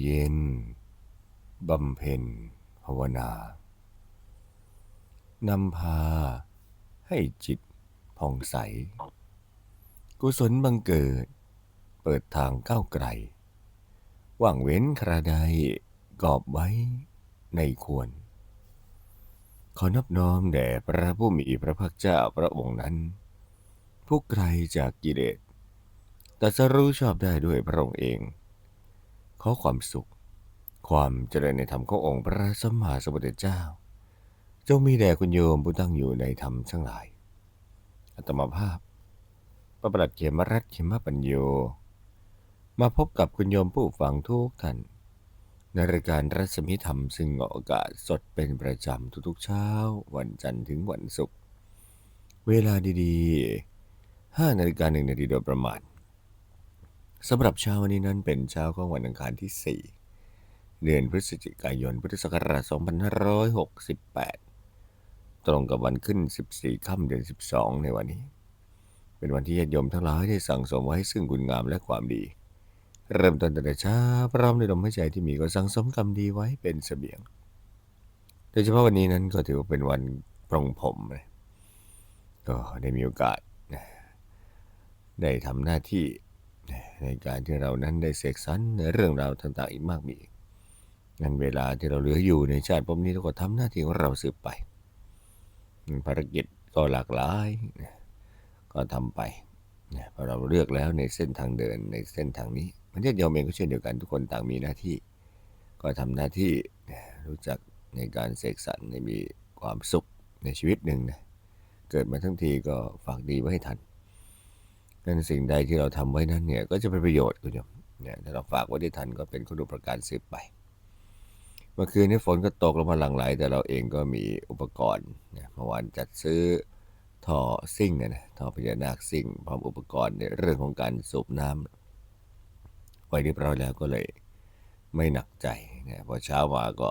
เย็นบำเพ็ญภาวนานำพาให้จิตผ่องใส กุศลบังเกิด เปิดทางก้าวไกล ว่างเว้นคราใดกอบไว้ในควร ขอนอบน้อมแด่พระผู้มีพระภาคเจ้าพระองค์นั้น ผู้ไกลจากกิเลสแตรัสรู้ชอบได้ด้วยพระองค์เอง ขอความสุข ความเจริญในธรรมขององค์พระสัมมาสัมพุทธเจ้า จงมีแด่คุณโยมผู้ตั้งอยู่ในธรรมทั้งหลาย อัตมาภาพ พระประหลัดเขมรัตเขมปัญโย มาพบกับคุณโยมผู้ฟังทุกท่านในรายการรัศมีธรรมซึ่งออกอากาศสดเป็นประจำทุกๆเช้า วันจันทร์ถึงวันศุกร์เวลาดีๆ5นาฬิกาหนึ่งนาทีโดยประมาณ สำหรับเช้าวันนี้นั้นเป็นเช้าของวันอังคารที่ 4 เดือนพฤศจิกายน พุทธศักราช 2568 ตรงกับวันขึ้น 14 ค่ำเดือน 12 ในวันนี้ เป็นวันที่ญาติโยมทั้งหลายได้สั่งสมไว้ซึ่งคุณงามและความดี เริ่มต้นแต่เช้าพร้อมในลมหายใจที่มีก็สั่งสมกรรมดีไว้เป็นเสบียง โดยเฉพาะวันนี้นั้นก็ถือว่าเป็นวันปรงผมเลยก็ได้มีโอกาสได้ทำหน้าที่ ในการที่เรานั้นได้เสกสรรในเรื่องราวต่างๆอีกมากมีงั้นเวลาที่เราเหลืออยู่ในชาติภพนี้เราก็ทำหน้าที่ของเราสืบไป ภารกิจก็หลากหลายก็ทำไปพอเราเลือกแล้วในเส้นทางเดินในเส้นทางนี้มันเดียวเองก็เช่นเดียวกันทุกคนต่างมีหน้าที่ ก็ทำหน้าที่รู้จักในการเสกสรรในมีความสุขในชีวิตหนึ่งนะเกิดมาทั้งทีก็ฝากดีไว้ให้ทัน นั้นสิ่งใดที่เราทำไว้นั้นเนี่ยก็จะเป็นประโยชน์คุณโยมเนี่ยถ้าเราฝากไว้ได้ทันก็เป็นคุณูปการสืบไป เมื่อคืนนี้ฝนก็ตกลงมาหลังไหล แต่เราเองก็มีอุปกรณ์เนี่ยเมื่อวานจัดซื้อท่อซิ่งนะท่อพญานาคซิ่งพร้อมอุปกรณ์ในเรื่องของการสูบน้ำไว้เรียบร้อยแล้วก็เลยไม่หนักใจนะพอเช้ามาก็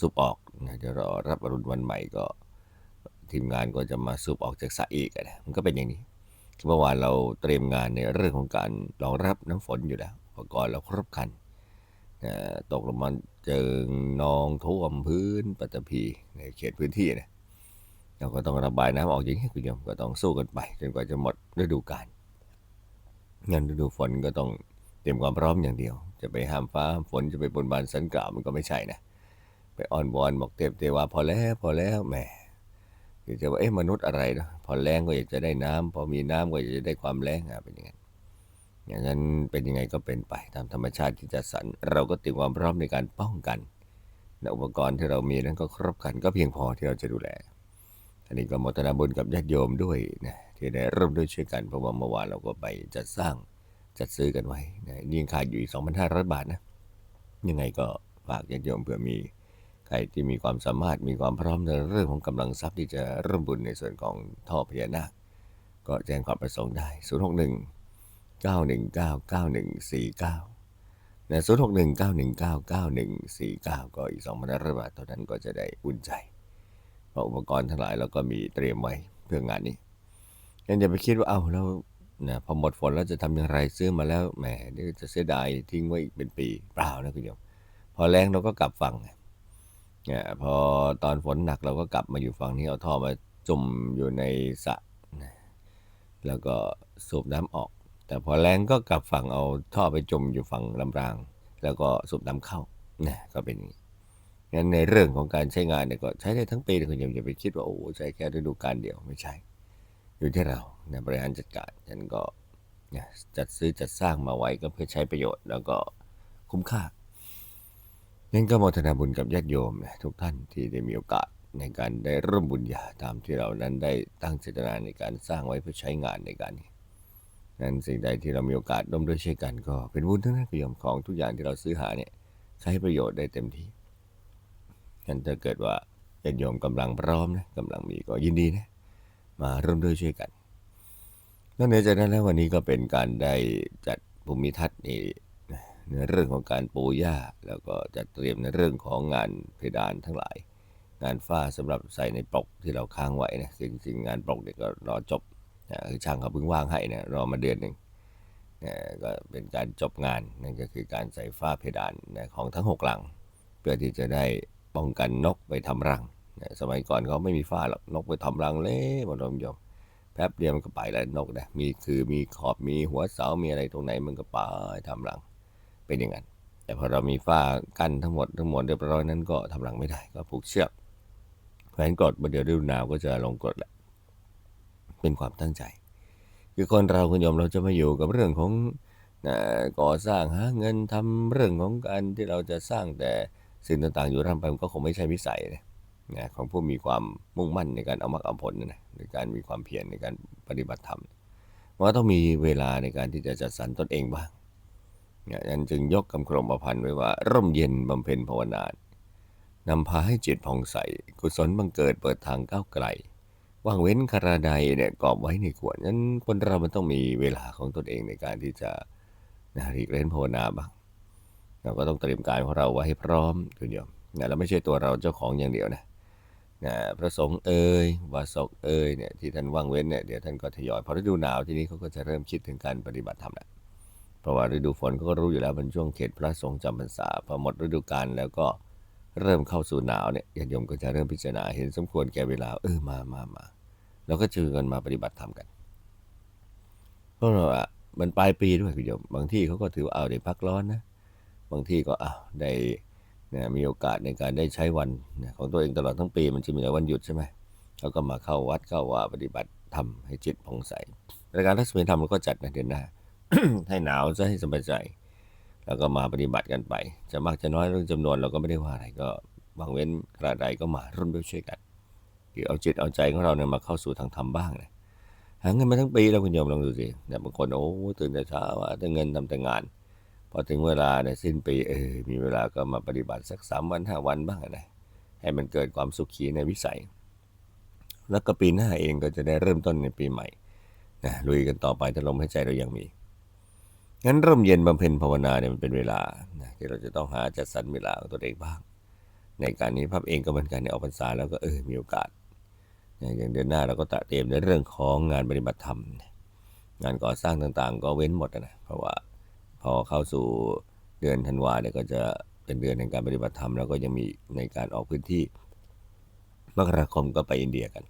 สูบออกนะจะรอรับอรุณวันใหม่ก็ทีมงานก็จะมาสูบออกจากสระอีกนะมันก็เป็นอย่างนี้ เมื่อวานเราเตรียมงานในเรื่องของการรองรับน้ำฝนอยู่แล้วอุปกรณ์เราครบคันตกลงมาเจอนองท่วมพื้นปัตตภีในเขตพื้นที่นะเราก็ต้องระบายน้ำออกอย่างนี้คุณโยมก็ต้องสู้กันไปจนกว่าจะหมดฤดูกาลงานฤดูฝนก็ต้องเตรียมความพร้อมอย่างเดียว จะไปห้ามฟ้าฝนจะไปบนบานสันกล่าวมันก็ไม่ใช่นะไปอ้อนวอนบอกเทพเทวาพอแล้วพอแล้วแหม คือจะว่าเอ๊ะมนุษย์อะไรนะพอแรงก็อยากจะได้น้ำพอมีน้ำก็อยากจะได้ความแรงอะเป็นยังไงอย่างนั้นเป็นยังไงก็เป็นไปตามธรรมชาติที่จะสรรเราก็เตรียมความพร้อมในการป้องกันอุปกรณ์ที่เรามีนั้นก็ครบคันก็เพียงพอที่เราจะดูแล อันนี้ก็มทนาบุญกับญาติโยมด้วยนะที่ได้ร่วมด้วยช่วยกันเพราะว่าเมื่อวานเราก็ไปจัดสร้างจัดซื้อกันไว้นะยิ่งขาดอยู่อีก2,500 บาทนะยังไงก็ฝากญาติโยมเผื่อมี ใครที่มีความสามารถมีความพร้อมในเรื่องของกำลังทรัพย์ที่จะร่วมบุญในส่วนของท่อพญานาคก็แจ้งความประสงค์ได้ 061 919 9149นะ061 919 9149 ก็อีก2พันบาทเท่านั้นก็จะได้อุ่นใจ เพราะอุปกรณ์ทั้งหลายเราก็มีเตรียมไว้เพื่องานนี้ยังจะไปคิดว่าเอาแล้วนะพอหมดฝนแล้วจะทำอย่างไรซื้อมาแล้วแหมเดี๋ยวจะเสียดายทิ้งไว้อีกเป็นปีเปล่านะคุณโยมพอแรงเราก็กลับฝั่ง เนี่ยพอตอนฝนหนักเราก็กลับมาอยู่ฝั่งนี้เอาท่อมาจุ่มอยู่ในสระแล้วก็สูบน้ำออก แต่พอแรงก็กลับฝั่งเอาท่อไปจุ่มอยู่ฝั่งลำราง แล้วก็สูบน้ำเข้านะก็เป็นงั้นในเรื่องของการใช้งานเนี่ยก็ใช้ได้ทั้งปีคุณอย่าไปคิดว่าโอ้ใช้แค่ฤดูกาลเดียวไม่ใช่ อยู่ที่เราในบริหารจัดการฉันก็จัดซื้อจัดสร้างมาไว้ก็เพื่อใช้ประโยชน์แล้วก็คุ้มค่า นั่นก็โมทนาบุญกับญาติโยมนะทุกท่านที่ได้มีโอกาสในการได้ร่วมบุญญาตามที่เรานั้นได้ตั้งเจตนาในการสร้างไว้เพื่อใช้งานในการนี้นั้นสิ่งใดที่เรามีโอกาสร่วมด้วยช่วยกัน ก็เป็นบุญทั้งนั้นประโยชน์ของทุกอย่างที่เราซื้อหาเนี่ยใช้ประโยชน์ได้เต็มที่นั้นถ้าเกิดว่าญาติโยมกำลังพร้อมนะกำลังมีก็ยินดีนะมาร่วมด้วยช่วยกันนอกจากนั้นแล้ววันนี้ก็เป็นการได้จัดภูมิทัศน์นี่ ในเรื่องของการปูหญ้า แล้วก็จัดเตรียมในเรื่องของงานเพดานทั้งหลาย งานฝ้าสำหรับใส่ในปลอกที่เราค้างไว้นะจริงๆงานปลอกเนี่ยก็รอจบนะคือช่างเขาเพิ่งว่างให้นะรอมาเดือนหนึ่งนะก็เป็นการจบงานนั่นก็คือการใส่ฝ้าเพดานนะของทั้ง6หลัง เพื่อที่จะได้ป้องกันนกไปทำรังนะสมัยก่อนเขาไม่มีฝ้าหรอกนกไปทำรังเละหมดลมยมแป๊บเดียวมันก็ไปแล้วนกนะมีคือมีขอบมีหัวเสามีอะไรตรงไหนมันก็ไปทำรัง เป็นอย่างนั้น แต่พอเรามีฝ้ากั้นทั้งหมดทั้งหมดเรียบร้อยนั้นก็ทำรังไม่ได้ก็ผูกเชือกแขวนกรดเดี๋ยวฤดูหนาวก็จะลงกดแหละ เป็นความตั้งใจ คือคนเราคุณโยมเราจะม่อยู่กับเรื่องของก่อสร้างหาเงินทำเรื่องของการที่เราจะสร้างแต่สิ่งต่างๆ อยู่ร่ำไปมันก็คงไม่ใช่วิสัยนะนะของผู้มีความมุ่งมั่นในการเอามรรคเอาผลนะในการมีความเพียรในการปฏิบัติธรรมมันก็ต้องมีเวลาในการที่จะจัดสรรตนเองบ้าง นะนั้นจึงยกคำครมประพันธ์ไว้ว่า ร่มเย็นบำเพ็ญภาวนานำพาให้จิตผ่องใส กุศลบังเกิดเปิดทางก้าวไกลว่างเว้นคาราใดเนี่ยกอบไว้ในขวดนั้นคนเรามันต้องมีเวลาของตนเองในการที่จะนะรีเล่นภาวนาบ้างเราก็ต้องเตรียมการของเราไว้ให้พร้อมคุณโยมนะแล้วไม่ใช่ตัวเราเจ้าของอย่างเดียวนะนะพระสงฆ์เอ่ยวาสกเอ่ยเนี่ยที่ท่านว่างเว้นเนี่ยเดี๋ยวท่านก็ทยอยพอฤดูหนาวทีนี้เขาก็จะเริ่มคิดถึงการปฏิบัติธรรมแล้ว เพราะว่าฤดูฝนเขาก็รู้อยู่แล้วเป็นช่วงเขตพระสงฆ์จำพรรษาพอหมดฤดูกาลแล้วก็เริ่มเข้าสู่หนาวเนี่ยญาติโยมก็จะเริ่มพิจารณาเห็นสมควรแก่เวลาเออมามามาเราก็เจอกันมาปฏิบัติธรรมกันเพราะว่ามันปลายปีด้วยคุณโยมบางที่เขาก็ถือว่าเอาได้พักร้อนนะบางที่ก็เอาได้เนี่ยมีโอกาสในการได้ใช้วันนี่ยของตัวเองตลอดทั้งปีมันจะมีแต่วันหยุดใช่ไหมเขาก็มาเข้าวัดเข้าว่าปฏิบัติธรรมให้จิตผ่องใสรายการทัศนีธรรมเราก็จัดในเดือนหน้า ให้หนาวจะให้สบายใจ แล้วก็มาปฏิบัติกันไป จะมากจะน้อยเรื่องจำนวนเราก็ไม่ได้ว่าอะไรก็บางเว้นกระใดก็มาร่วมด้วยช่วยกันคือเอาจิตเอาใจของเราเนี่ยมาเข้าสู่ทางธรรมบ้างนะหาเงินมาทั้งปีแล้วคุณโยมลองดูสิเนี่ยบางคนโอ้ตื่นแต่เช้าว่าแต่เงินทำแต่งาน พอถึงเวลาเนี่ยสิ้นปีเออมีเวลาก็มาปฏิบัติสักสามวันห้าวันบ้างนะให้มันเกิดความสุขีในวิสัย แล้วก็ปีหน้าเองก็จะได้เริ่มต้นในปีใหม่นะลุยกันต่อไปถ้าลมหายใจเรายังมี งั้นร่มเย็นบำเพ็ญภาวนาเนี่ยมันเป็นเวลานะที่เราจะต้องหาจัดสรรเวลาของตัวเองบ้าง ในการนี้พับเองก็เหมือนกันในออกพรรษาแล้วก็เออมีโอกาสอย่างเดือนหน้าเราก็ตะเตรียมในเรื่องของงานปฏิบัติธรรม งานก่อสร้างต่างๆ ก็เว้นหมดนะเพราะว่าพอเข้าสู่เดือนธันวาเนี่ยก็จะเป็นเดือนในการปฏิบัติธรรมแล้วก็ยังมีในการออกพื้นที่มกราคมก็ไปอินเดียกัน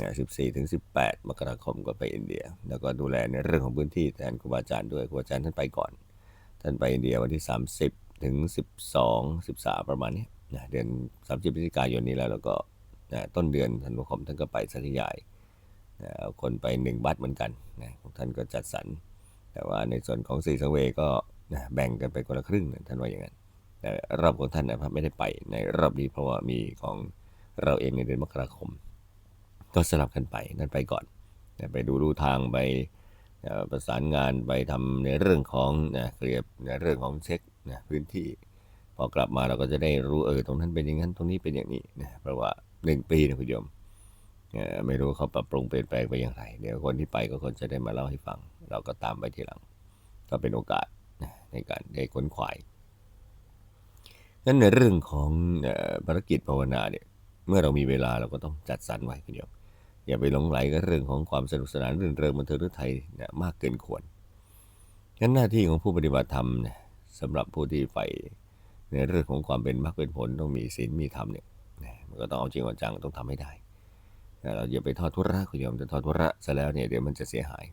นะ14ถึง18 มกราคมก็ไปอินเดีย แล้วก็ดูแลในเรื่องของพื้นที่แทนครูบาอาจารย์ด้วยครูบาอาจารย์ท่านไปก่อน ท่านไปอินเดียวันที่ 30 ถึง 12 13 ประมาณนี้นะเดือน 30พฤศจิกายนนี้แล้วแล้วก็นะต้นเดือนธันวาคมท่านก็ไปสัตยายนะเอาคนไปหนึ่งบัตรเหมือนกันนะท่านก็จัดสรร แต่ว่าในส่วนของสีสังเวก็นะแบ่งกันไปคนละครึ่งนะท่านว่าอย่างนั้นแต่รอบของท่านนะครับไม่ได้ไปในรอบนี้เพราะว่ามีของเราเองในเดือนมกราคม ก็สลับกันไปนั่นไปก่อนไปดูรูทางไปประสานงานไปทำในเรื่องของนะเคลียร์ในเรื่องของเช็คนะพื้นที่พอกลับมาเราก็จะได้รู้เออตรงนั้นเป็นอย่างนั้นตรงนี้เป็นอย่างนี้นะเพราะว่าหนึ่งปีนะคุณโยมไม่รู้เขาปรับปรุงเปลี่ยนแปลงไปอย่างไรเดี๋ยวคนที่ไปก็คนจะได้มาเล่าให้ฟัง เราก็ตามไปทีหลัง ก็เป็นโอกาสในการได้ค้นขวายงั้นในเรื่องของอ่อภารกิจภาวนาเนี่ยเมื่อเรามีเวลาเราก็ต้องจัดสรรไว้คุณโยม อย่าไปหลงไหลกับเรื่องของความสนุกสนานเรื่องเริงบันเทิงหรือไทยเนี่ยมากเกินควรงั้นหน้าที่ของผู้ปฏิบัติธรรมเนี่ยสำหรับผู้ที่ใฝ่ในเรื่องของความเป็นมรรคเป็นผลต้องมีศีลมีธรรมเนี่ยมันก็ต้องเอาจริงเอาจังต้องทำให้ได้เราอย่าไปทอดทุระคุณโยมจะทอดทุระซะแล้วเนี่ยเดี๋ยวมันจะเสียหาย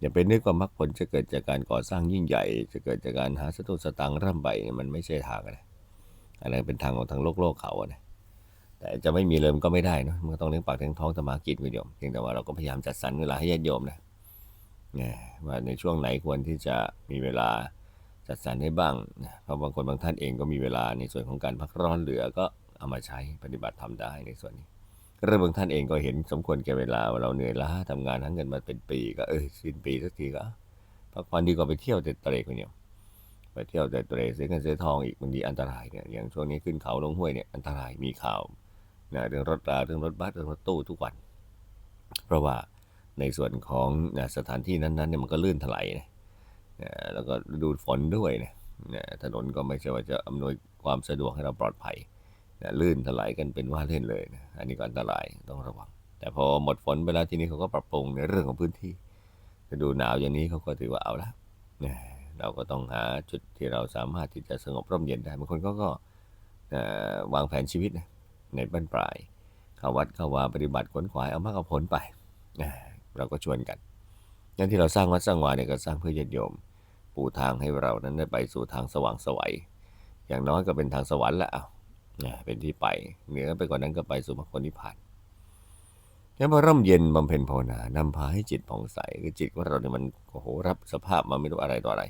อย่าไปนึกว่ามรรคผลจะเกิดจากการก่อสร้างยิ่งใหญ่ จะเกิดจากการหาสตุสตังร่ำไปเนี่ยมันไม่ใช่ทางนะอันนั้นเป็นทางของทางโลกโลกเขาอะนะ แต่จะไม่มีเลยมันก็ไม่ได้เนอะมันก็ต้องเลี้ยงปากเลี้ยงท้องสมากิจคุณโยมเพียงแต่ว่าเราก็พยายามจัดสรรเวลาให้ญาติโยมนะนะว่าในช่วงไหนควรที่จะมีเวลาจัดสรรให้บ้างนะเพราะบางคนบางท่านเองก็มีเวลาในส่วนของการพักร้อนเหลือก็เอามาใช้ปฏิบัติทำได้ในส่วนนี้เรื่องบางท่านเองก็เห็นสมควรแก่เวลาเราเหนื่อยล้าทำงานทั้งเงินมาเป็นปีก็เออสิ้นปีสักทีก็พักผ่อนดีกว่าไปเที่ยวแต่เตะคุณโยมไปเที่ยวแต่เตะเสียเงินเสียทองอีกบางทีอันตรายเนี่ยอย่างช่วงนี้ขึ้นเขาลงห้วยเนี่ยอันตรายมีข่าว นะเรื่องรถราเรื่องรถบัสเรื่องรถตู้ทุกวัน เพราะว่าในส่วนของนะสถานที่นั้นๆเนี่ยมันก็ลื่นถลายนะนะแล้วก็ดูฝนด้วยนะนะถนนก็ไม่ใช่ว่าจะอำนวยความสะดวกให้เราปลอดภัยนะลื่นถลายกันเป็นว่าเล่นเลยนะอันนี้ก็อันตรายต้องระวัง แต่พอหมดฝนไปแล้วทีนี้เขาก็ปรับปรุงในเรื่องของพื้นที่ฤดูหนาวอย่างนี้เขาก็ถือว่าเอาละนะเราก็ต้องหาจุดที่เราสามารถที่จะสงบร่มเย็นได้บางคนก็ก็วางแผนชีวิตนะ ในบ้านปลายเข้าวัดเข้าวาปฏิบัติขวนขวายเอามากเอาผลไปเราก็ชวนกันงั้นที่เราสร้างวัดสร้างวาเนี่ยก็สร้างเพื่อญาติโยม ปูทางให้เรานั้นได้ไปสู่ทางสว่างไสวัยอย่างน้อยก็เป็นทางสวรรค์ละเอาเป็นที่ไปเหนือไปกว่านั้นก็ไปสู่มรรคผลนิพพานงั้นพอร่มเย็นบำเพ็ญภาวนานำพาให้จิตผ่องใสคือจิตของเราเนี่ยมันโอ้โหรับสภาพมาไม่รู้อะไรต่ออะไร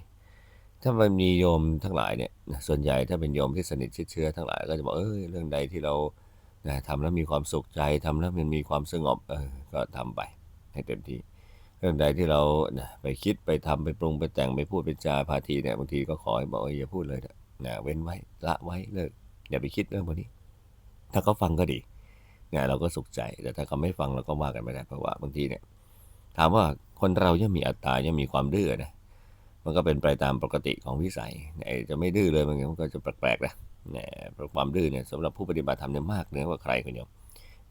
ถ้ามันมีโยมทั้งหลายเนี่ยส่วนใหญ่ถ้าเป็นโยมที่สนิทชิดเชื้อทั้งหลาย ก็จะบอกเออเรื่องใดที่เรา นะทำแล้วมีความสุขใจทำแล้วมันมีความสงบเออก็ทำไปให้เต็มที่ เรื่องใดที่เรานะไปคิดไปทำไปปรุงไปแต่งไปพูดไปจาพาทีเนี่ยบางทีก็ขอให้บอกอย่าพูดเลยนะเว้นไว้ละไว้เลิกอย่าไปคิดเรื่องพวกนี้ ถ้าเขาฟังก็ดีนะเราก็สุขใจ แต่ถ้าเขาไม่ฟังเราก็ว่ากันไม่ได้เพราะว่าบางทีเนี่ยถามว่าคนเรายังมีอัตตายังมีความดื้อนะมันก็เป็นไปตามปกติของวิสัยไอ้จะไม่ดื้อเลยมันก็จะแปลกๆนะ เพราะความดื้อเนี่ยสำหรับผู้ปฏิบัติธรรมเนี่ยมากเหนือกว่าใครคนเดียว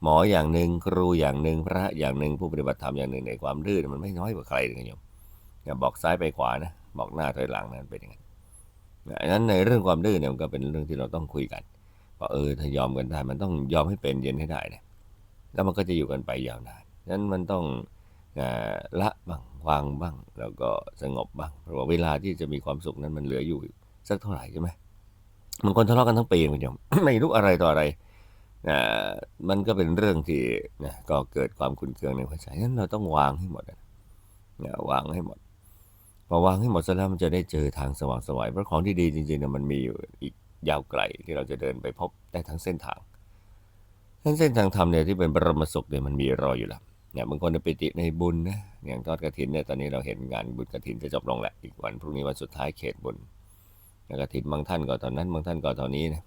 หมออย่างหนึ่งครูอย่างหนึ่งพระอย่างหนึ่งผู้ปฏิบัติธรรมอย่างหนึ่งในความดื้อมันไม่น้อยกว่าใครเลยโยมอย่าบอกซ้ายไปขวานะบอกหน้าถอยหลังนั้นเป็นอย่างนั้นดังนั้นในเรื่องความดื้อเนี่ยมันก็เป็นเรื่องที่เราต้องคุยกันว่าเออถ้ายอมกันได้มันต้องยอมให้เป็นเย็นให้ได้นะแล้วมันก็จะอยู่กันไปยาวนานนั้นมันต้องละบ้างวางบ้าง แล้วก็สงบบ้างเพราะว่าเวลาที่จะมีความสุขนั้นมันเหลืออยู่สักเท่าไหร่ใช่ไหม บางคนทะเลาะกันทั้งปีคุณโยมไม่รู้อะไรต่ออะไรนะมันก็เป็นเรื่องที่นะก็เกิดความขุ่นเคืองในหัวใจนั้นเราต้องวางให้หมดนะวางให้หมดพอวางให้หมดเสร็จแล้วมันจะได้เจอทางสว่างสวายเพราะของที่ดีจริงๆเนี่ยมันมีอยู่อีกยาวไกลที่เราจะเดินไปพบได้ทั้งเส้นทางทั้งเส้นทางธรรมเนี่ยที่เป็นบรมสุขเนี่ยมันมีรออยู่แล้วเนี่ยบางคนไปติในบุญนะอย่างทอดกระถินเนี่ยตอนนี้เราเห็นงานบุญกระถินจะจบลงแหละอีกวันพรุ่งนี้วันสุดท้ายเขตบุญ กระถินบางท่านก็ตอนนั้นบางท่านก็ตอนนี้นะ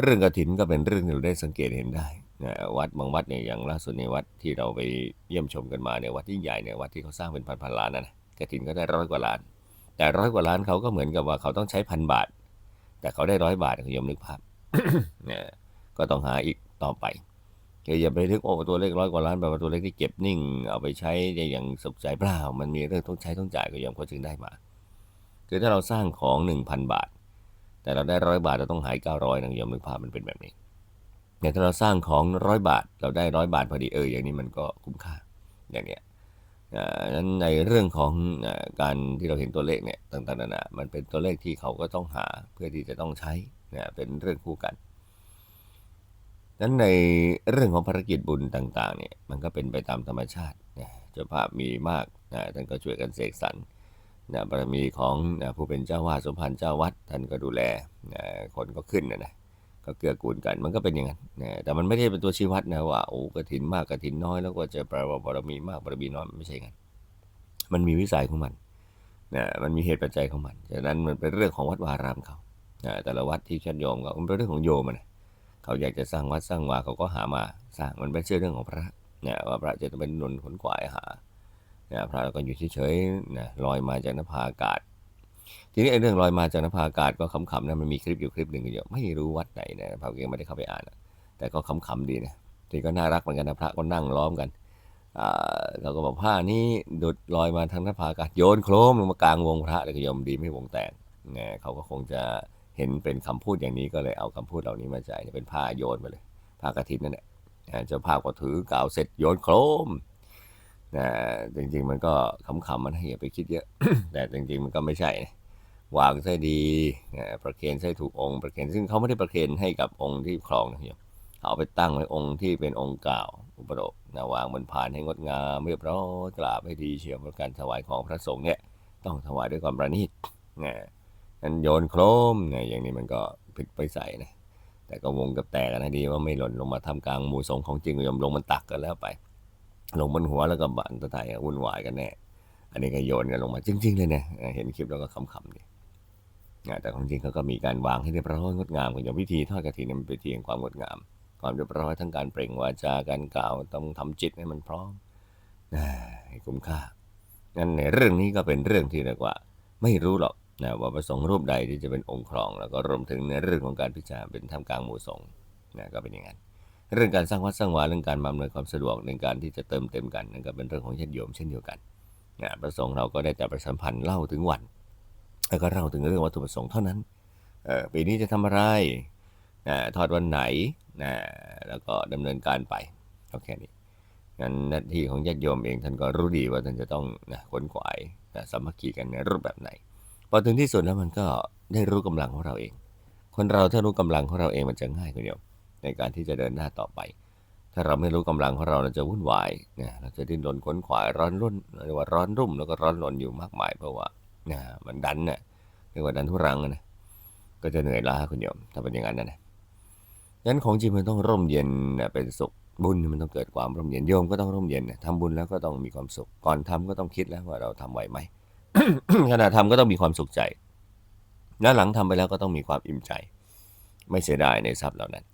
เรื่องกฐินก็เป็นเรื่องที่เราได้สังเกตเห็นได้นะวัดบางวัดเนี่ยอย่างล่าสุดในวัดที่เราไปเยี่ยมชมกันมาเนี่ยวัดที่ใหญ่เนี่ยวัดที่เขาสร้างเป็นพันพันล้านนะนะกฐินก็ได้ร้อยกว่าล้าน แต่ร้อยกว่าล้านเขาก็เหมือนกับว่าเขาต้องใช้พันบาท แต่เขาได้ร้อยบาทคุณยมนึกภาพเนี่ยก็ต้องหาอีกต่อไปอย่าไปนึกโอ้ตัวเลขร้อยกว่าล้านแบบว่าตัวเลขที่เก็บนิ่ง เอาไปใช้อย่างสุขใจเปล่ามันมีเรื่องต้องใช้ต้องจ่ายคุณโยมเขาจึงได้มา คือถ้าเราสร้างของหนึ่งพันบาท แต่เราได้ร้อยบาทเราต้องหายเก้าร้อยนะโยมนึกภาพมันเป็นแบบนี้แต่ถ้าเราสร้างของร้อยบาท เราได้ร้อยบาทพอดีเอออย่างนี้มันก็คุ้มค่าอย่างเนี้ยอ่านั้นในเรื่องของอการที่เราเห็นตัวเลขเนี่ยต่างๆนานามันเป็นตัวเลขที่เขาก็ต้องหาเพื่อที่จะต้องใช้เนี่ยเป็นเรื่องคู่กันนั้นในเรื่องของภารกิจบุญต่างๆเนี่ยมันก็เป็นไปตามธรรมชาตินะเจ้าภาพมีมากนะท่านก็ช่วยกันเสกสรร นะบารมีของนะผู้เป็นเจ้าวาดสมพันธ์เจ้าวัดท่านก็ดูแลนะคนก็ขึ้นนะนะก็เกื้อกูลกันมันก็เป็นอย่างนั้นนะแต่มันไม่ได้เป็นตัวชี้วัดนะว่าโอ้กระถินมากกระถินน้อย แล้วก็จะแปลว่าบารมีมากบารมีน้อยไม่ใช่งั้นมันมีวิสัยของมันนะมันมีเหตุปัจจัยของมันฉะนั้นมันเป็นเรื่องของวัดวารามเขานะแต่ละวัดที่ชัดโยมก็มันเป็นเรื่องของโยมนะเขาอยากจะสร้างวัดสร้างวาเขาก็หามาสร้างมันไม่ใช่เรื่องของพระนะว่าพระจะเป็นหนุนขนขวายหา นะพระก็อยู่เฉยๆนะลอยมาจากนภาอากาศ ทีนี้ไอ้เรื่องลอยมาจากนภาอากาศก็ขำๆนะมันมีคลิปอยู่คลิปหนึ่งเดียวไม่รู้วัดไหนนะพระเกงไม่ได้เข้าไปอ่านนะแต่ก็ขำๆดีนะทีก็น่ารักเหมือนกันนะพระก็นั่งล้อมกันเราก็บอกผ้านี้ดุดลอยมาทางนภาอากาศโยนโครมลงมากลางวงพระเลยก็ยมดีไม่วงแตกนะเขาก็คงจะเห็นเป็นคำพูดอย่างนี้ก็เลยเอาคำพูดเหล่านี้มาใช้เป็นผ้าโยนไปเลยผ้ากฐินนั่นแหละเจ้าภาพก็ถือกล่าวเสร็จโยนโครม นะจริง ๆ มันก็ขำๆมันให้อย่าไปคิดเยอะ แต่จริง ๆ มันก็ไม่ใช่นะวางใส่ดีนะประเคนใส่ถูกองค์ประเคนซึ่งเขาไม่ได้ประเคนให้กับองค์ที่ครองนะโยมเอาไปตั้งไว้องค์ที่เป็นองค์เก่าอุปโลกนะวางบนพานให้งดงามเรียบร้อยกราบให้ดีเชียวเพราะการถวายของพระสงฆ์เนี่ยต้องถวายด้วยความประณีตนะนั้นโยนโครมนะอย่างนี้มันก็ผิดไปใส่นะแต่ก็วงกับแตกนะดีว่าไม่หล่นลงมาทำกลางหมู่สงฆ์ของจริงโยมลงมันตักกันแล้วไป ลงบนหัวแล้วก็บันตะไทยวุ่นวายกันแน่ อันนี้ก็โยนกันลงมาจริง ๆ เลยเนี่ยเห็นคลิปแล้วก็ขำๆดีแต่ของจริงเขาก็มีการวางให้เรียบร้อยงดงามอย่างพิธีทอดกฐินมันเป็นพิธีแห่งความงดงาม ความเรียบร้อยทั้งการเปล่งวาจาการกล่าวต้องทำจิตให้มันพร้อมให้คุ้มค่างั้นในเรื่องนี้ก็เป็นเรื่องที่เรียกว่า ไม่รู้หรอกนะว่าประสงค์รูปใดที่จะเป็นองค์ครอง แล้วก็รวมถึงในเรื่องของการพิจารณาเป็นท่ามกลางหมู่สงฆ์นะก็เป็นอย่างนั้น เรื่องการสร้างวัดสร้างวาเรื่องการมาอำนวยความสะดวกในการที่จะเติมเต็มกันนั่นก็เป็นเรื่องของญาติโยมเช่นเดียวกันนะประสงค์เราก็ได้แต่ประชาสัมพันธ์เล่าถึงวัน แล้วก็เล่าถึงเรื่องวัตถุประสงค์เท่านั้นเออปีนี้จะทำอะไรนะทอดวันไหนนะแล้วก็ดำเนินการไปก็แค่นี้งั้นหน้าที่ของญาติโยมเองท่านก็รู้ดีว่าท่านจะต้องนะขวนขวายนะสามัคคีกันในรูปแบบไหนพอถึงที่สุดแล้วมันก็ได้รู้กำลังของเราเอง คนเราถ้ารู้กำลังของเราเองมันจะง่ายกว่าเดียว ในการที่จะเดินหน้าต่อไป ถ้าเราไม่รู้กำลังของเราเราจะวุ่นวายนะเราจะดิ้นรนขวนขวายร้อนรุ่นเรียกว่าร้อนรุ่มแล้วก็ร้อนรนอยู่มากมาย เพราะว่านะมันดันเนะ่ะเรียกว่าดันทุรังนะก็จะเหนื่อยล้าคุณโยมถ้าเป็นอย่างนั้นนะงั้นของจริงมันต้องร่มเย็นนะเป็นสุขบุญมันต้องเกิดความร่มเย็นโยมก็ต้องร่มเย็นนะทำบุญแล้วก็ต้องมีความสุขก่อนทำก็ต้องคิดแล้วว่าเราทำไหวไหมขณะทำก็ต้องมีความสุขใจและหลังทำไปแล้วก็ต้องมีความอิ่มใจ ไม่เสียดายในทรัพย์เหล่านั้น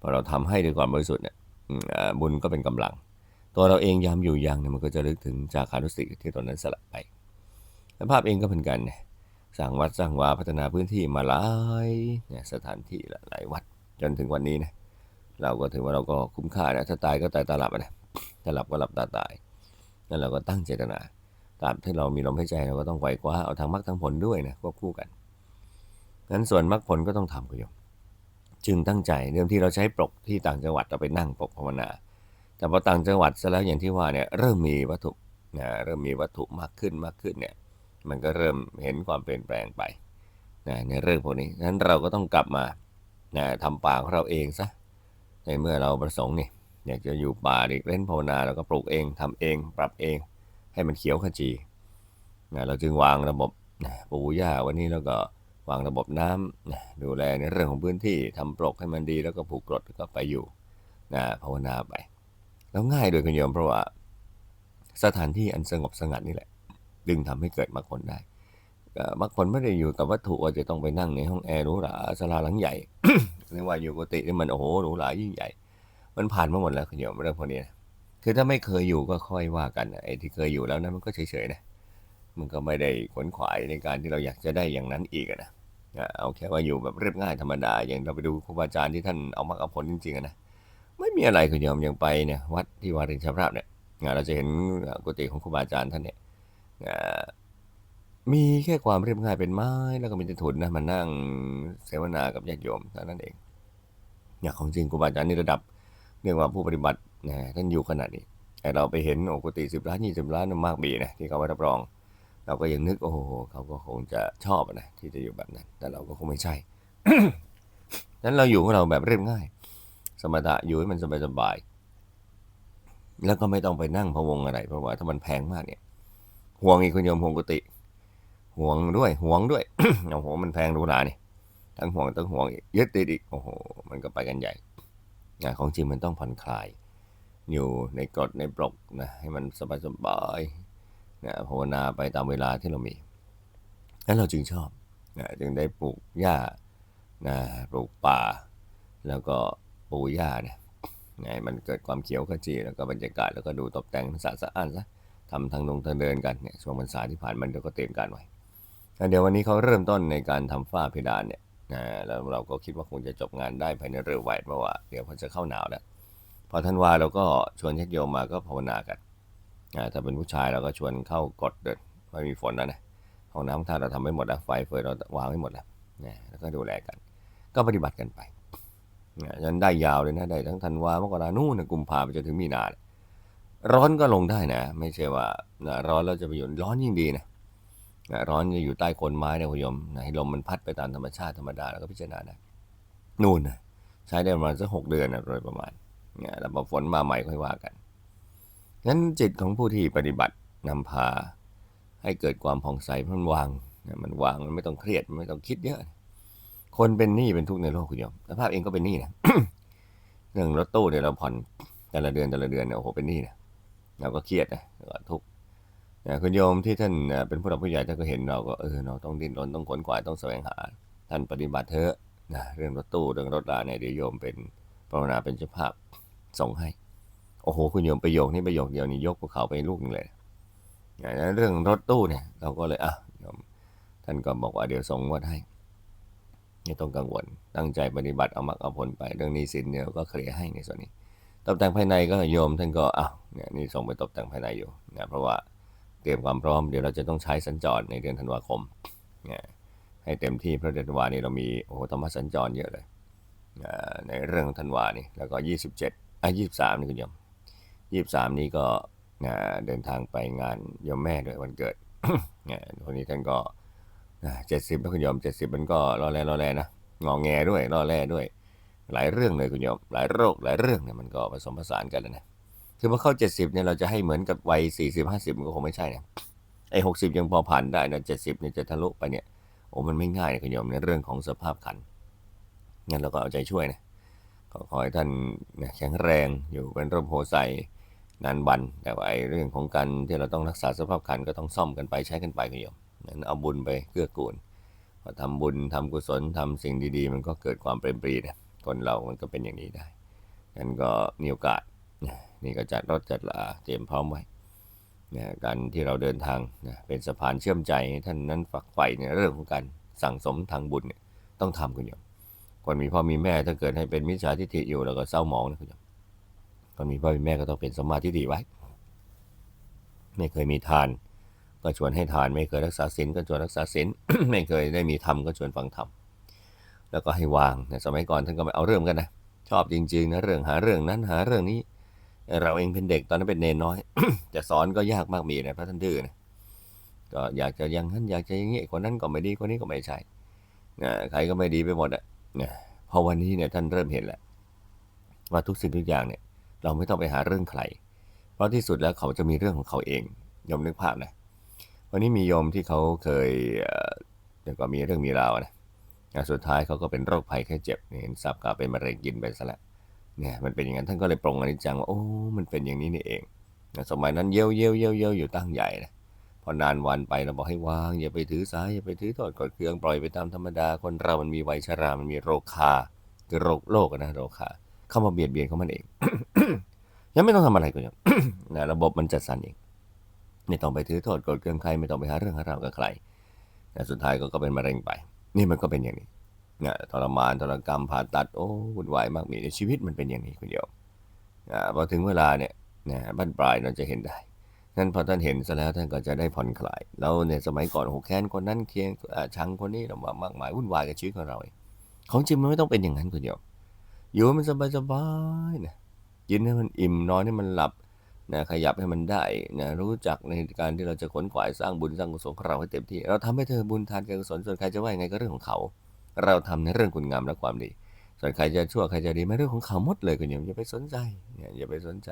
พอเราทำให้ด้วยความบริสุทธิ์เนี่ยบุญก็เป็นกำลัง ตัวเราเองยามอยู่ยังเนี่ยมันก็จะลึกถึงจากขานุสติที่ตอนนั้นสละไปและภาพเองก็เป็นกันเนี่ยสร้างวัดสร้างวาพัฒนาพื้นที่มาหลายเนี่ยสถานที่หลายวัดจนถึงวันนี้นะเราก็ถือว่าเราก็คุ้มค่านะถ้าตายก็ตายตาหลับนะถ้าหลับก็หลับตาตายนั่นเราก็ตั้งเจตนาตาบที่เรามีลมหายใจเราก็ต้องไขว่คว้าเอาทางมรรคทางผลด้วยนะควบคู่กันงั้นส่วนมรรคผลก็ต้องทำคุณโยม จึงตั้งใจเดิมที่เราใช้ปลกที่ต่างจังหวัดเราไปนั่งปลกภาวนา แต่พอต่างจังหวัดซะแล้วอย่างที่ว่าเนี่ยเริ่มมีวัตถุนะเริ่มมีวัตถุมากขึ้นมากขึ้นเนี่ยมันก็เริ่มเห็นความเปลี่ยนแปลงไปนะในเรื่องพวกนี้นั้นเราก็ต้องกลับมานะทำป่าของเราเองซะในเมื่อเราประสงค์นี่อยากจะอยู่ป่าเด็กเล่นภาวนาเราก็ปลูกเองทำเองปรับเองให้มันเขียวขจีนะเราจึงวางระบบนะปลูกหญ้าวันนี้แล้วก็ วางระบบน้ำดูแลในเรื่องของพื้นที่ทำปลกให้มันดีแล้วก็ผูกกรดแล้วก็ไปอยู่นะภาวนาไป แล้วง่ายโดยคุณโยมเพราะว่า สถานที่อันสงบสงัดนี่แหละ ดึงทำให้เกิดมรรคผลได้มรรคผลไม่ได้อยู่กับวัตถุว่าจะต้องไปนั่งในห้องแอร์หรูหราศาลาหลังใหญ่หรือว่าอยู่กุฏินี่มันโอ้โหหรูหรายิ่งใหญ่ มันผ่านมาหมดแล้วคุณโยมเรื่องพวกนี้นะคือถ้าไม่เคยอยู่ก็ค่อยว่ากันไอ้ที่เคยอยู่แล้วนะมันก็เฉยๆนะมันก็ไม่ได้ขวนขวายในการที่เราอยากจะได้อย่างนั้นอีกนะ เอาแค่ว่าอยู่แบบเรียบง่ายธรรมดา อย่างเราไปดูครูบาอาจารย์ที่ท่านเอามรรคเอาผลจริงๆนะไม่มีอะไรคุณโยมย่างไปเนี่ยวัดที่วารินชำราบเนี่ยเราจะเห็นกุฏิของครูบาอาจารย์ท่านเนี่ยมีแค่ความเรียบง่ายเป็นไม้แล้วก็มีแต่ถุนนะมานั่งเสวนากับญาติโยมเท่านั้นเองอย่างของจริงครูบาอาจารย์นี่ระดับเรียกว่าผู้ปฏิบัตินะท่านอยู่ขนาดนี้ไอเราไปเห็นโอกุฏิสิบล้านยี่สิบล้านนะมากบีนะที่เขาไว้รับรอง เราก็ยังนึกโอ้โหเขาก็คงจะชอบนะที่จะอยู่แบบนั้น แต่เราก็คงไม่ใช่นั้นเราอยู่ของเราแบบเรียบง่าย สมถะอยู่ให้มันสบายๆแล้วก็ไม่ต้องไปนั่งพะวงอะไร เพราะว่าถ้ามันแพงมากเนี่ยห่วงอีกคุณโยมห่วงกุฏิห่วงด้วยห่วงด้วยโอ้โหมันแพงดูหราเนี่ยทั้งห่วงทั้งห่วงยึดติดอีกโอ้โหมันก็ไปกันใหญ่งานของจริงมันต้องผ่อนคลาย อยู่ในกฎในปลกนะให้มันสบายๆ นะภาวนาไปตามเวลาที่เรามีแล้วเราจึงชอบนะจึงได้ปลูกหญ้านะปลูกป่า แล้วก็ปูหญ้าเนี่ยไงมันเกิดความเขียวขจีแล้วก็บรรยากาศแล้วก็ดูตกแต่งสะอาดสะอ้านซะทำทางลงทางเดินกันเนี่ยช่วงพรรษาที่ผ่านมันเราก็เตรียมการไว้เดี๋ยววันนี้เขาเริ่มต้นในการทำฝ้าเพดานเนี่ยนะแล้วเราก็คิดว่าคงจะจบงานได้ภายในเร็วไวเพราะว่าเดี๋ยวพอจะเข้าหนาวแล้วพอท่านว่าเราก็ชวนญาติโยมมาก็ภาวนากัน ถ้าเป็นผู้ชายเราก็ชวนเข้ากดเดินไม่มีฝนแล้วนะห้องน้ำท่าเราทำไม่หมดแล้วไฟเฟยเราวางไม่หมดแล้วนะแล้วก็ดูแลกัน ก็ปฏิบัติกันไปนี่ยยันได้ยาวเลยนะได้ทั้งธันวามกรานู่นนะกุมภาไปจนถึงมีนาเนี่ยร้อนก็ลงได้นะ ไม่ใช่ว่านะร้อนแล้วจะไปอยู่ร้อนยิ่งดีนะนะร้อนจะอยู่ใต้โคนไม้นะคุณโยมนะให้ลมมันพัดไปตามธรรมชาติธรรมดาแล้วก็พิจารณาได้นู่นนะใช้ได้ประมาณสักหกเดือนนะโดยประมาณนี่แล้วพอฝนมาใหม่ค่อยว่ากัน งั้นจิตของผู้ที่ปฏิบัตินำพา ให้เกิดความผ่องใสมันวางนะมันวางมันไม่ต้องเครียดมันไม่ต้องคิดเยอะ คนเป็นหนี้เป็นทุกข์ในโลกคุณโยมสภาพเองก็เป็นหนี้นะเรื่องรถตู้เนี่ยเราผ่อนแต่ละเดือนแต่ละเดือนเนี่ยโอ้โหเป็นหนี้นะเราก็เครียดนะเราก็ทุกข์นะคุณโยมที่ท่านเป็นผู้หลักผู้ใหญ่ท่านก็เห็นเราก็เออเราต้องดิ้นรนต้องขนขวายต้องแสวงหา ท่านปฏิบัติเถอะนะเรื่องรถตู้เรื่องรถราเนี่ยเดี๋ยวโยมเป็นภาวนาเป็นเจ้าภาพส่งให้ อ้โหคุณโยมประโยคนี้ประโยคเดียวนี่ยกภูเขาไปลูกหนึงเลยนะเรื่องรถตู้เนี่ย เราก็เลยอะโยมท่านก็บอกว่าเดี๋ยวส่งงวดให้ไม่ต้องกังวลตั้งใจปฏิบัติเอามักเอาผลไปเรื่องนี้สินเนี่ยก็เคลียร์ให้ในส่วนนี้ ตกแต่งภายในก็โยมท่านก็อ้าวเนี่ยนี่ส่งไปตกแต่งภายในอยู่นะเพราะว่าเตรียมความพร้อมเดี๋ยวเราจะต้องใช้สัญจรในเดือนธันวาคมนะให้เต็มที่เพราะเดือนธันวานี่เรามีโอ้โหธรรมสัญจรเยอะเลยในเรื่องของธันวานี่แล้วก็ 27อะ23นี่คุณโยม 23นี้ก็เดินทางไปงานยมแม่ด้วยวันเกิดนะคนนี้ท่านก็เจ็ดสิบแล้วคุณโยมเจ็ดสิบมันก็รอแลรอแลนะงอแงด้วยรอแลด้วย หลายเรื่องเลยคุณโยมหลายโรคหลายเรื่องเนี่ยมันก็ผสมผสานกันแล้วนะคือพอเข้าเจ็ดสิบเนี่ยเราจะให้เหมือนกับวัยสี่สิบห้าสิบมันก็คงไม่ใช่นะไอ้หกสิบยังพอผ่านได้นะเจ็ดสิบเนี่ยจะทะลุไปเนี่ยโอ้มันไม่ง่ายนะคุณโยมในเรื่องของสภาพขันงั้นเราก็เอาใจช่วยนะขอขอให้ท่านแข็งแรงอยู่เป็นร่มโพไซ นานวันแต่ว่าไอ้เรื่องของการที่เราต้องรักษาสภาพขันก็ต้องซ่อมกันไปใช้กันไปคุณโยมนั้นเอาบุญไปเกื้อกูลพอทำบุญทำกุศลทำสิ่งดีๆ มันก็เกิดความเปรมปรีนะคนเรามันก็เป็นอย่างนี้ได้งั้นก็มีโอกาสนี่ก็จัดรถจัดลาเตรียมพร้อมไว้นะการที่เราเดินทางนะเป็นสะพานเชื่อมใจท่านนั้นฝักใฝ่ในเรื่องของการสั่งสมทางบุญเนี่ยต้องทำคุณโยมคนมีพ่อมีแม่ถ้าเกิดให้เป็นมิจฉาทิฏฐิอยู่แล้วก็เศร้าหมองนะคุณโยม คนมีพ่อมีแม่ก็ต้องเป็นสมาทิฏฐิไว้ ไม่เคยมีทาน ก็ชวนให้ทาน ไม่เคยรักษาศีลก็ชวนรักษาศีลไม่เคยได้มีธรรมก็ชวนฟังธรรมแล้วก็ให้วางในสมัยก่อนท่านก็ไม่เอาเรื่องกันนะชอบจริงๆนะเรื่องหาเรื่องนั้นหาเรื่องนี้ เราเองเป็นเด็กตอนนั้นเป็นเนนน้อยจะสอนก็ยากมากมีนะพระท่านดื้อนะก็อยากจะยังนั้นอยากจะอย่างนี้คนนั้นก็ไม่ดีคนนี้ก็ไม่ใช่นะใครก็ไม่ดีไปหมดอะนะพอวันนี้เนี่ยท่านเริ่มเห็นแล้วว่าทุกสิ่งทุกอย่างเนี่ย เราไม่ต้องไปหาเรื่องใคร เพราะที่สุดแล้วเขาจะมีเรื่องของเขาเองยมนึกภาพนะวันนี้มีโยมที่เขาเคยเดี๋ยวก็มีเรื่องมีราวนะสุดท้ายเขาก็เป็นโรคภัยแค่เจ็บเห็นทราบข่าเป็นมะเร็งกินไปซะแล้วเนี่ยมันเป็นอย่างนั้นท่านก็เลยปรงอนิจจังว่าโอ้มันเป็นอย่างนี้นี่เองสมัยนั้นเย้ยวเย้ยวเย้ยวเย้ยวอยู่ตั้งใหญ่นะพอนานวันไปเราบอกให้วางอย่าไปถือสายอย่าไปถือโทษกดเครื่องปล่อยไปตามธรรมดาคนเรามันมีวัยชรา มันมีโรคาคือโรคโรคนะโรคา เข้ามาเบียดเบียนเขามันเองยังไม่ต้องทำอะไรก็ยังนะระบบมันจัดสรรเองไม่ต้องไปถือโทษกดเคืองใครไม่ต้องไปหาเรื่องหาราวกับใครแต่สุดท้ายก็เป็นมะเร็งไป นี่มันก็เป็นอย่างนี้นะทรมานทรกรรมผ่าตัดโอ้วุ่นวายมากมีในชีวิตมันเป็นอย่างนี้คุณโยมนะพอถึงเวลาเนี่ยนะบ้านปลายเราจะเห็นได้นั้นพอท่านเห็นซะแล้วท่านก็จะได้ผ่อนคลาย แล้วในสมัยก่อนโอ้แค้นคนนั้นเคียงชังคนนี้เรามากมายวุ่นวายกับชีวิตของเราเองของจริงมันไม่ต้องเป็นอย่างนั้นคุณโยม อยู่มันสบายๆนะกินให้มันอิ่มนอนให้มันหลับนะขยับให้มันได้นะรู้จักในการที่เราจะขนขวายสร้างบุญสร้างกุศลของเราให้เต็มที่ เราทำให้เธอบุญทานการกุศลส่วนใครจะว่ายังไงก็เรื่องของเขา เราทำในเรื่องคุณงามและความดีส่วนใครจะชั่วใครจะดีไม่เรื่องของเขาหมดเลยคุณโยมอย่าไปสนใจเนี่ยอย่าไปสนใจ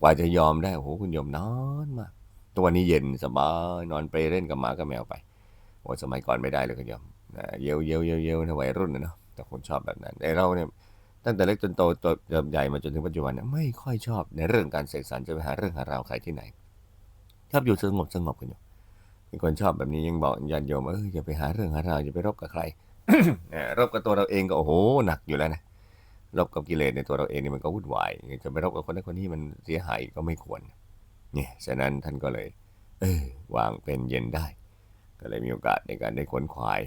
กว่าจะยอมได้โอ้โหคุณโยมนอนมากตัวนี้เย็นสบายนอนเปเล่นกับหมากับแมวไปโอ้สมัยก่อนไม่ได้เลยคุณโยมเยวเยวเยวเยวในวัยรุ่นนะเนาะแต่คนชอบแบบนั้นแต่เราเนี่ย ตั้งแต่เล็กจนโตจนใหญ่มาจนถึงปัจจุบันเนี่ยไม่ค่อยชอบในเรื่องการเสกสรรจะไปหาเรื่องหาราวใครที่ไหนชอบอยู่สงบสงบกันอยู่เป็นคนชอบแบบนี้ยังบอกญาติโยมเอออย่าไปหาเรื่องหาราวอย่าไปรบกับใครรบกับตัวเราเองก็โอ้โหหนักอยู่แล้วนะรบกับกิเลสในตัวเราเองนี่มันก็วุ่นวายจะไปรบกับคนนั้นคนนี้มันเสียหายก็ไม่ควรเนี่ยฉะนั้นท่านก็เลย เออวางเป็นเย็นได้ ก็เลยมีโอกาสในการได้ขนขวาย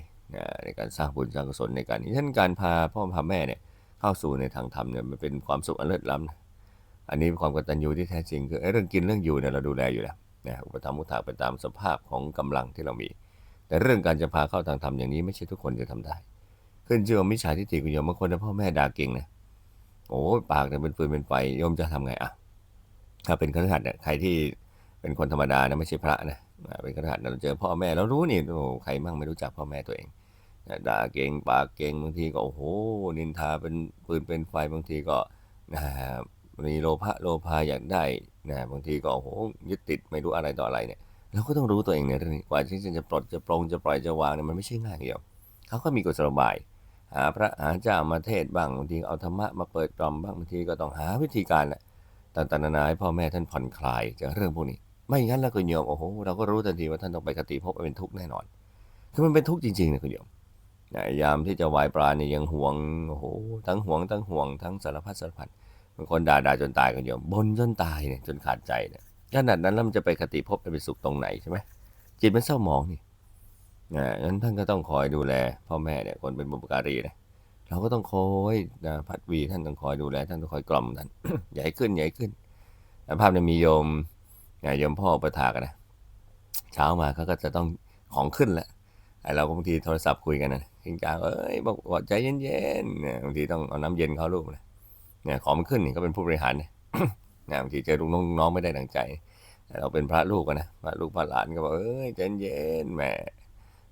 ในการสร้างบุญสร้างกุศลในการนี้ท่านการพาพ่อพาแม่เนี่ย เข้าสู่ในทางธรรมเนี่ยมันเป็นความสุขอันเลิศล้ำนะอันนี้เป็นความกตัญญูที่แท้จริงคือเรื่องกินเรื่องอยู่เนี่ยเราดูแลอยู่แล้วนะอุปถัมภ์อุทาไปตามสภาพของกำลังที่เรามี แต่เรื่องการจะพาเข้าทางธรรมอย่างนี้ไม่ใช่ทุกคนจะทำได้ ขึ้นชื่อว่ามิจฉาทิฏฐิคุณโยมบางคนนะพ่อแม่ด่าเก่งนะโอ้ปากเนี่ยเป็นฟืนเป็นไฟโยมจะทำไงอะถ้าเป็นคฤหัสถ์เนี่ยใครที่เป็นคนธรรมดานะไม่ใช่พระนะเป็นคฤหัสถ์เราเจอพ่อแม่เรารู้นี่โอ้ใครมั่งไม่รู้จักพ่อแม่ตัวเอง ด่าเก่งปากเก่งบางทีก็โอ้โหนินทาเป็นปืนเป็นไฟบางทีก็นะมีโลภะโลภาอยากได้นะบางทีก็โอ้โหยึดติดไม่รู้อะไรต่ออะไรเนี่ยเราก็ต้องรู้ตัวเองในเรื่องนี้กว่าที่จะปลดจะปรงจะปล่อยจะวางเนี่ยมันไม่ใช่ง่ายเดียวเขาก็มีกุศโลบาย หาพระหาเจ้ามาเทศบ้างบางทีเอาธรรมะมาเปิดกล่อมบ้างบางทีก็ต้องหาวิธีการแหละต่างๆนานาให้พ่อแม่ท่านผ่อนคลายจากเรื่องพวกนี้ ไม่งั้นแล้วคุณโยมโอ้โหเราก็รู้ทันทีว่าท่านต้องไปคติพบเป็นทุกข์แน่นอนคือมันเป็นทุกข์จริงๆนะคุณโยม นะยามที่จะวายปลาเนี่ยยังห่วงโอ้โหทั้งห่วงทั้งห่วงทั้งสารพัดสารพัดบางคนด่าด่าจนตายกันโยมบนจนตายเนี่ยจนขาดใจเนี่ยขนาดนั้นแล้วมันจะไปคติพบไปสุขตรงไหนใช่ไหมจิตมันเศร้าหมองนี่นะงั้นท่านก็ต้องคอยดูแล พ่อแม่เนี่ยคนเป็นบุปการีนะเราก็ต้องคอยนะพัดวีท่านต้องคอยดูแล ท่านต้องคอยกล่อมท่านใหญ่ขึ้นใหญ่ขึ้นแล้วภาพเนี่ยมีโยมนะโยมพ่อประทากันนะเช้ามาเขาก็จะต้องของขึ้นแล้วไอ้เราก็บางทีโทรศัพท์คุยกันนะ ทิ้งกางเอ้ยบอกว่าใจเย็นๆบางทีต้องเอาน้ำเย็นเขาลูกนะเนี่ยของมันขึ้นนี่ก็เป็นผู้บริหารนี่ยนะบางทีเจอลูกน้องน้องไม่ได้ดังใจแต่เราเป็นพระลูกนะพระลูกพระหลานก็บอกเอ้ยใจเย็นแหม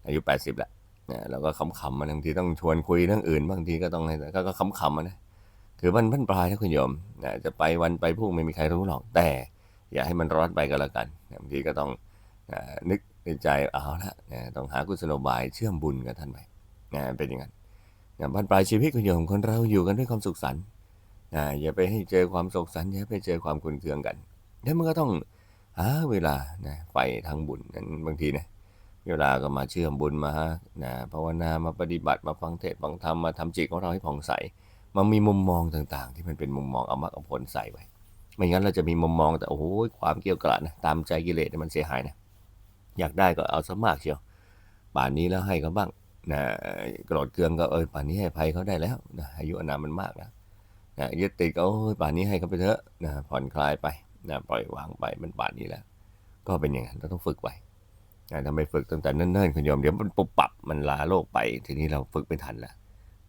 อายุแปดสิบละนะเราก็ขำๆมันบางทีต้องชวนคุยเรื่องอื่น บางทีก็ต้องก็ก็ขำๆมันนะคือมันพันปลายนะคุณโยมนะจะไปวันไปพรุ่งไม่มีใครรู้หรอก แต่ อย่าให้มันร้อนไปก็แล้วกันบางทีก็ต้องนึกในใจเอาละนะต้องหากุศโลบายเชื่อมบุญกับท่านไป นะเป็นอย่างนั้นนะพันปลายชีวิตคุณโยมคนเราอยู่กันด้วยความสุขสันต์นะอย่าไปให้เจอความสุขสันต์อย่าไปเจอความขุ่นเคืองกันแล้วมันก็ต้องหาเวลานะไปทางบุญนั้นบางทีนะเวลาก็มาเชื่อมบุญมานะภาวนามาปฏิบัติมาฟังเทศฟังธรรมมาทำจิตของเราให้ผ่องใสมันมีมุมมองต่างๆ ที่มันเป็นมุมมองเอามรรคเอาผลใส่ไว้ไม่งั้นเราจะมีมุมมองแต่โอ้โหความเกี่ยวกระนะตามใจกิเลสมันเสียหายนะอยากได้ก็เอาซะมากเชียวป่านนี้แล้วให้เขาบ้าง นะกรธเคืองก็เออป่านนี้ให้ภัยเขาได้แล้วนะอายุอนามมันมากแล้วนะยึดติดก็ป่านนี้ให้เขาไปเถอะนะผ่อนคลายไปนะปล่อยวางไปมันป่านนี้แล้ว ก็เป็นอย่างนั้นเราต้องฝึกไว้นะถ้าไมฝึกตั้งแต่เนิ่นๆคุณโยมเดี๋ยวมันปุบปับมันลาโลกไป ทีนี้เราฝึกไม่ทันแล้ว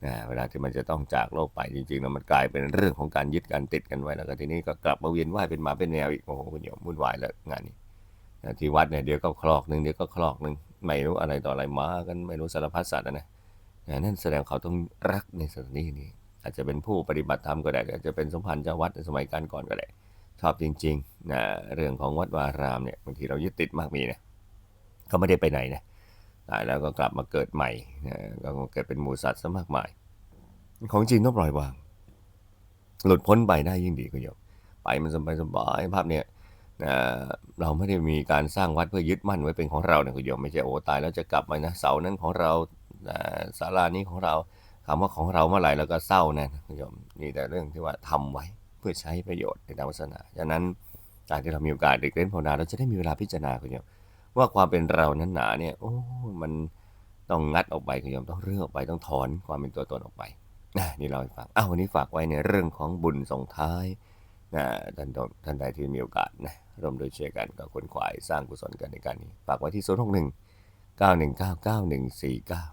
นะเวลาที่มันจะต้องจากโลกไปจริงๆแล้วมันกลายเป็นเรื่องของการยึดการติดกันไว้แล้วก็ทีนี้ก็กลับมาเวียนว่ายเป็นหมาเป็นแนวอีกโอ้โหคุณโยมวุ่นวายแล้วงานนี้นะที่วัดเนี่ยเดี๋ยวก็คลอกหนึ่งเดี๋ยวก็คลอกหนึ่ง ไม่รู้อะไรต่ออะไรมากันไม่รู้สารพัดสัตว์นะนะนั่นแสดงเขาต้องรักในสถานที่นี้ อาจจะเป็นผู้ปฏิบัติธรรมก็ได้อาจจะเป็นสมภารเจ้าวัดในสมัยการก่อนก็ได้ชอบจริงๆนะเรื่องของวัดวารามเนี่ยบางทีเรายึดติดมากมีนะก็ไม่ได้ไปไหนนะตายแล้วก็กลับมาเกิดใหม่นะก็เกิดเป็นหมูสัตว์ซะมากมาย ของจริงต้องปล่อยวาง หลุดพ้นไปได้ยิ่งดีคุณโยมไปมันสบายสบายภาพเนี่ย นะเราไม่ได้มีการสร้างวัดเพื่อยึดมั่นไว้เป็นของเราเนี่ยคุณโยมไม่ใช่โอ้ตายแล้วจะกลับมานะเสานั้นของเราศาลานี้ของเราคำว่าของเราเมื่อไหร่เราก็เศร้านะคุณโยมนี่แต่เรื่องที่ว่าทำไว้เพื่อใช้ประโยชน์ในทางศาสนาฉะนั้นการที่เรามีโอกาสเด็กเล่นภาวนาเราจะได้มีเวลาพิจารณาคุณโยมว่าความเป็นเรานั้นหนาเนี่ยโอ้มันต้องงัดออกไปคุณโยมต้องเรื่องออกไปต้องถอนความเป็นตัวตนออกไปนะนี่เราให้ฟังอ้าววันนี้ฝากไว้ในเรื่องของบุญส่งท้ายนะท่านท่านใดที่มีโอกาสนะ ร่วมโดยเช่วยกันก็คนขวายสร้างกุศลกันในการนี้ฝากไว้ที่ศูนย์หกหนึ่งเก้าหนึ่งหนึ่งสี่เก้า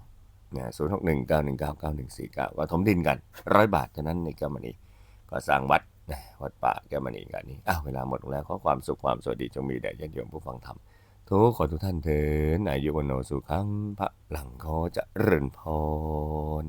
นะศูนย์หกหนึ่งเก้าหนึ่งเก้าเก้าหนึ่งสี่เก้าก็ถมดินกันร้อยบาทเท่านั้นในกรรมนี้ก็สร้างวัดวัดป่าแก้วมณีกันนี้อ้าวเวลาหมดลงแล้วขอความสุขความสวัสดีจงมีแด่ญาติโยมผู้ฟังธรรมทุกขอทุกท่านเถิดอายุวโนสุขังพระหลังขอจะเริญพร